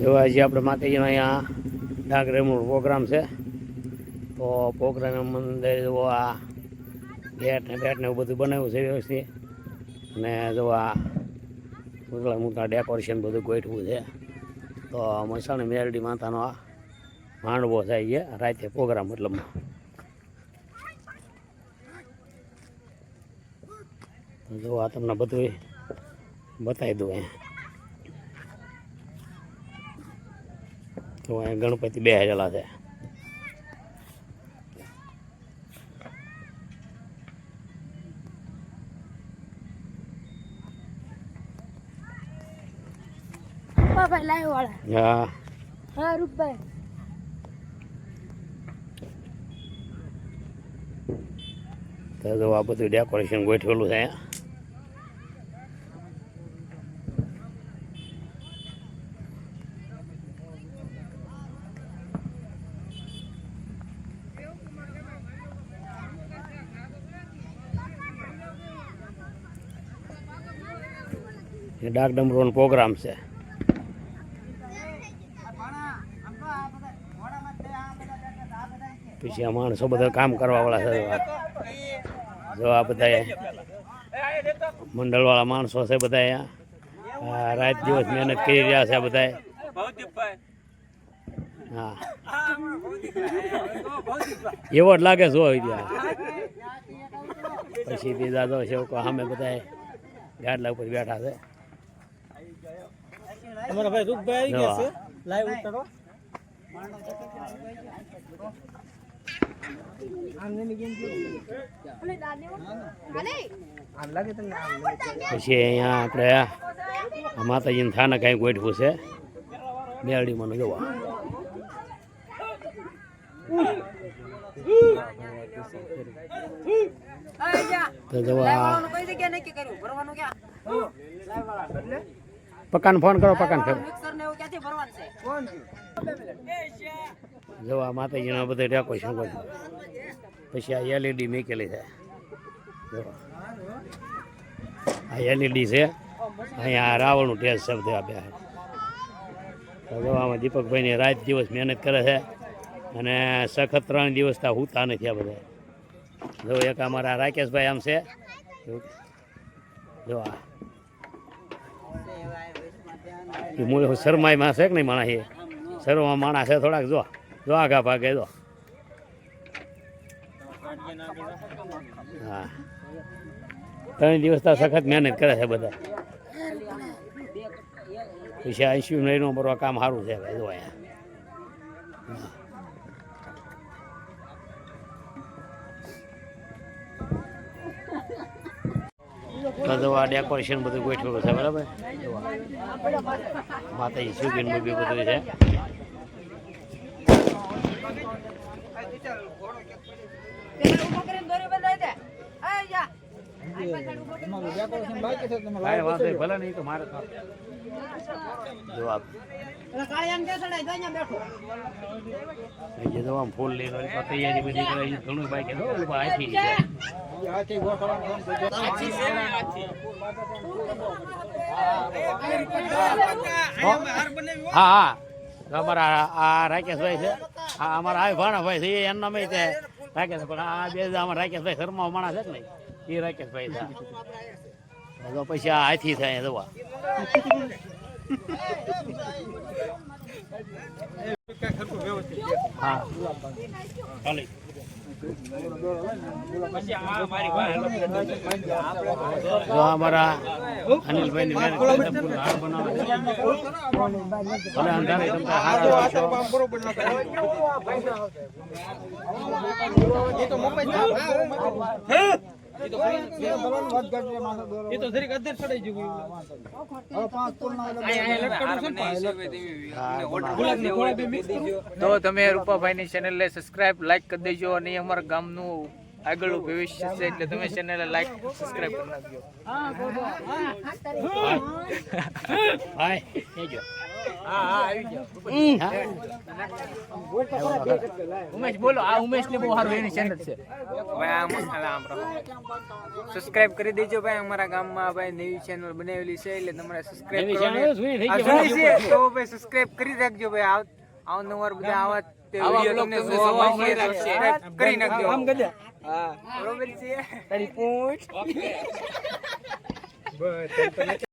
જોવા હજી આપણે માતાજીનો અહીંયા ડાંગરેમનો પ્રોગ્રામ છે, તો પ્રોગ્રામ અંદર જો આ બેટ ને બેટ ને એવું બધું બનાવ્યું છે વ્યવસ્થિત. અને જો આ મુતળા મુતળા ડેકોરેશન બધું ગોઠવું છે. તો મસાણી મેરડી માતાનો આ માંડવો થાય છે રાતે પ્રોગ્રામ મતલબમાં જો આ તમને બધું બતાવી દઉં અહીંયા. તો અહીંયા ગણપતિ બે હજાર છે. ભાઈ લાઈવ વાળા. હા. હા રૂપભાઈ. તો આ બધું ડેકોરેશન ગોઠવેલું છે અહીંયા. એ ડાક ડમરોનો પ્રોગ્રામ છે. પછી આ માણસો બધા કામ કરવાવાળા છે જો આ બધા મંડળવાળા માણસો છે બધા અહીંયા રાત દિવસ મહેનત કરી રહ્યા છે બધા હા. એવો જ લાગે જો પછી બીજા તો છે સામે બધા ગાડલા ઉપર બેઠા છે. તમારા ભાઈ રૂપભાઈ આવી ગયા છે. લાઈવ ઉતારો. આમ લાગે તમને આમ લાગે. પછી અહીંયા આપણે આ માતાજીનું થાનક કાંઈ ગોઠવું છે. બેરડીમાં જોવા. તો જોવા. પકાન ફોન કરો પકાન કરો કોણ છે? જોવા માતાજીના બધા ડેકોરેશન ગોઠવું પછી આ એલઈડી મેકેલી છે. જો. આ એલઈડી છે. અહીંયા રાવણનું ટેસ્ટ શબ્દ આપ્યા છે જોવામાં જો આમાં દીપકભાઈની રાત દિવસ મહેનત કરે છે અને સખત ત્રણ દિવસ ત્યાં હુતા નથી આ બધા. જો એક અમારા રાકેશભાઈ આમ છે. જો આ. એ મૂળ શરમાઈમાં છે કે નહીં માણસ એ? શરમા માણસ છે થોડાક, જો. જો આગા ભાગે, જો. હા. ત્રણ દિવસ તો સખત મહેનત કરે છે બધા. પછી આઈસીયુ લઈને ભરવા કામ સારું છે ભાઈ, જો અહીંયા. જો આ ડેકોરેશન બધું ગોઠવેલું છે, બરાબર. માતાજી સુગીન બી બધું છે. decoration બાકી છે તમે વાંધો નહીં, ભલે નહીં તો મારે જવાબ. આમ ફૂલ લઈને તૈયારી બધી કરે ઘણું ભાઈ ઓલું આથી. હા હા. અમારા આ રાકેશભાઈ છે. અમારા આ ભાણાભાઈ છે એમના મેં રાકેશ પણ આ બે અમારા રાકેશભાઈ શર્મા માણસ છે કે નહીં? એ રાકેશભાઈ છે તો પછી આ હાથી થાય દવા હા ચાલે જો અમારા અનિલભાઈ ની મહેનત હાર બનાવે. ભલે અંધારે તમે હારા આ છો. તો ઈ તો મમ્મી જ હે? ઈ તો ભરવાનું વાત કરજો, એ માણસો દોરો. હવે પાંચ ફૂલના એટલે તો તમે રૂપાભાઈની ચેનલને સબસ્ક્રાઇબ લાઈક કરી દેજો અને એ અમારા ગામનું આગળનું ભવિષ્ય છે એટલે તમે ચેનલને લાઈક સબસ્ક્રાઇબ કરી નાખજો ભાઈ કહેજો હા હા આવી જાઓ હા ઉમેશ બોલો આ ઉમેશ ને બહુ સારું એની ચેનલ છે સબસ્ક્રાઇબ કરી દેજો ભાઈ અમારા ગામમાં ભાઈ નવી ચેનલ બનાવેલી છે એટલે તમારે સબસ્ક્રાઇબ નવી કરવાની channel જૂની થઈ આ ગઈ, જૂની છે વાંચવું તો ભાઈ સબસ્ક્રાઇબ કરી રાખજો ભાઈ આવ અવનવાર બધા આવા તે આવા વીડિયો vlog તમને તમને જોવા જોવા મળશે મળશે. સબસ્ક્રાઇબ કરી નાખજો આમ કરી દે. હા. બરોબર છે. તારી પૂંછ. બસ, તને તો